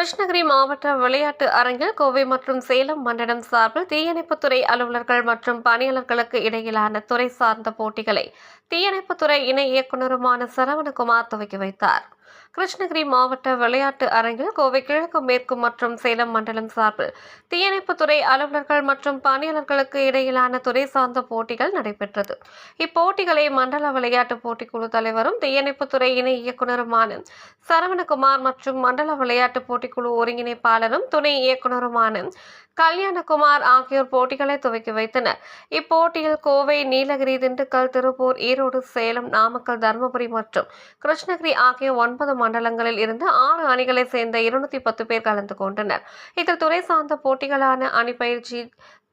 கிருஷ்ணகிரி மாவட்ட விளையாட்டு அரங்கில் கோவை மற்றும் சேலம் மண்டலம் சார்பில் தீயணைப்புத்துறை அலுவலர்கள் மற்றும் பணியாளர்களுக்கு இடையிலான துறை சார்ந்த போட்டிகளை தீயணைப்புத்துறை இணை இயக்குநருமான சரவணகுமார் துவக்கி வைத்தார். கிருஷ்ணகிரி மாவட்ட விளையாட்டு அரங்கில் கோவை கிழக்கு மேற்கு மற்றும் சேலம் மண்டலம் சார்பில் தீயணைப்புத்துறை அலுவலர்கள் மற்றும் பணியாளர்களுக்கு இடையிலான துறை சார்ந்த போட்டிகள் நடைபெற்றது. இப்போட்டிகளை மண்டல விளையாட்டு போட்டிக்குழு தலைவரும் தீயணைப்புத்துறை இணை இயக்குநருமான சரவணகுமார் மற்றும் மண்டல விளையாட்டு போட்டிக்குழு ஒருங்கிணைப்பாளரும் துணை இயக்குநருமான கல்யாணகுமார் ஆகியோர் போட்டிகளை துவக்கி வைத்தனர். இப்போட்டியில் கோவை நீலகிரி திண்டுக்கல் திருப்பூர் ஈரோடு சேலம் நாமக்கல் தருமபுரி மற்றும் கிருஷ்ணகிரி ஆகிய ஒன்பது மண்டலங்களில் இருந்து ஆறு அணிகளை சேர்ந்த இருநூத்தி பத்து பேர் கலந்து கொண்டனர். இதில் துறை சார்ந்த போட்டிகளான அணி பயிற்சி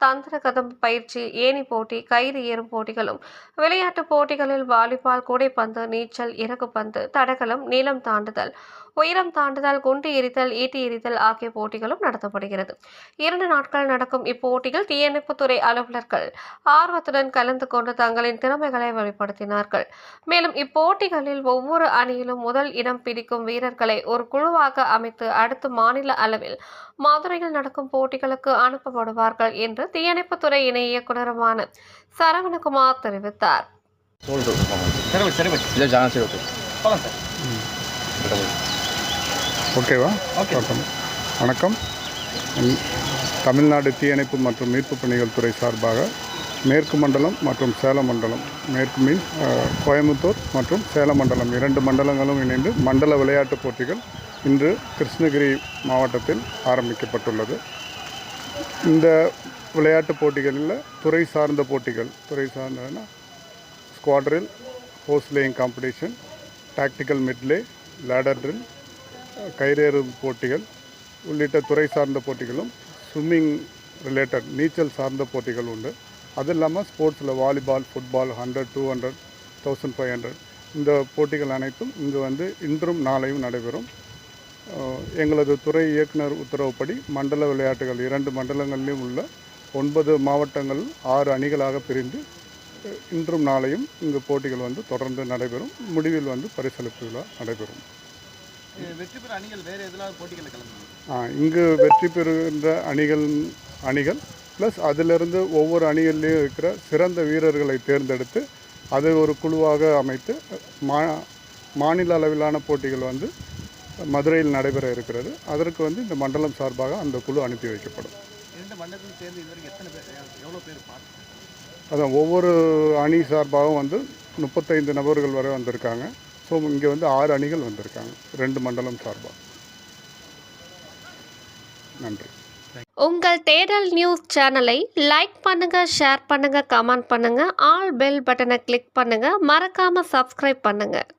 தந்திர கதம் பயிற்சி ஏணி போட்டி கயிறு ஏறும் போட்டிகளும் விளையாட்டுப் போட்டிகளில் வாலிபால் கூடைப்பந்து நீச்சல் இறகுப்பந்து தடகளம் நீளம் தாண்டுதல் உயரம் தாண்டுதல் குண்டு எரிதல் ஈட்டி எரிதல் ஆகிய போட்டிகளும் நடத்தப்படுகிறது. இரண்டு நாட்கள் நடக்கும் இப்போட்டியில் தீயணைப்புத்துறை அலுவலர்கள் ஆர்வத்துடன் கலந்து கொண்டு தங்களின் திறமைகளை வெளிப்படுத்தினார்கள். மேலும் இப்போட்டிகளில் ஒவ்வொரு அணியிலும் முதல் இடம் பிடிக்கும் வீரர்களை ஒரு குழுவாக அமைத்து அடுத்து மாநில அளவில் மதுரையில் நடக்கும் போட்டிகளுக்கு அனுப்பப்படுவார்கள் என்று தீயணைப்புத்துறை இணை இயக்குநருமான சரவணகுமார் தெரிவித்தார். ஓகேவா? ஓகே. வணக்கம். தமிழ்நாடு தீயணைப்பு மற்றும் மீட்பு பணிகள் துறை சார்பாக மேற்கு மண்டலம் மற்றும் சேலம் மண்டலம் மேற்கு மீன் கோயம்புத்தூர் மற்றும் சேலம் மண்டலம் இரண்டு மண்டலங்களும் இணைந்து மண்டல விளையாட்டுப் போட்டிகள் இன்று கிருஷ்ணகிரி மாவட்டத்தில் ஆரம்பிக்கப்பட்டுள்ளது. இந்த விளையாட்டுப் போட்டிகளில் துறை சார்ந்த போட்டிகள். துறை சார்ந்ததுன்னா ஸ்குவாட்ரில் hose laying competition tactical medley ladder drill கயிறேறும் போட்டிகள் உள்ளிட்ட துறை சார்ந்த போட்டிகளும் ஸ்விம்மிங் ரிலேட்டட் நீச்சல் சார்ந்த போட்டிகள் உண்டு. அது இல்லாமல் ஸ்போர்ட்ஸில் volleyball football hundred two hundred thousand five hundred இந்த போட்டிகள் அனைத்தும் இங்கு வந்து இன்றும் நாளையும் நடைபெறும். எங்களது துறை இயக்குனர் உத்தரவுப்படி மண்டல விளையாட்டுகள் இரண்டு மண்டலங்களிலும் உள்ள ஒன்பது மாவட்டங்கள் ஆறு அணிகளாக பிரிந்து இன்றும் நாளையும் இங்கு போட்டிகள் வந்து தொடர்ந்து நடைபெறும். முடிவில் வந்து பரிசளிப்பு விழா நடைபெறும். வெற்றி பெற அணிகள் வேறு எதுலாவது போட்டிகளில் கலந்து ஆ, இங்கு வெற்றி பெறுகின்ற அணிகள் அணிகள் ப்ளஸ் அதிலிருந்து ஒவ்வொரு அணிகளிலையும் இருக்கிற சிறந்த வீரர்களை தேர்ந்தெடுத்து அதை ஒரு குழுவாக அமைத்து மா மாநில அளவிலான போட்டிகள் வந்து மதுரையில் நடைபெற இருக்கிறது. அதற்கு வந்து இந்த மண்டலம் சார்பாக அந்த குழு அனுப்பி வைக்கப்படும். மண்டலத்தில் சேர்ந்து இது வரைக்கும் எத்தனை பேர் எவ்வளோ பேர் பார்த்து அதான் ஒவ்வொரு அணி சார்பாகவும் வந்து முப்பத்தைந்து நபர்கள் வரை வந்திருக்காங்க. ஸோ இங்கே வந்து ஆறு அணிகள் வந்திருக்காங்க ரெண்டு மண்டலம் சார்பாக. நன்றி. உங்கள் தேடல் நியூஸ் சேனலை லைக் பண்ணுங்க ஷேர் பண்ணுங்க கமெண்ட் பண்ணுங்க ஆல் பெல் பட்டனை கிளிக் பண்ணுங்க மறக்காம சப்ஸ்கிரைப் பண்ணுங்க.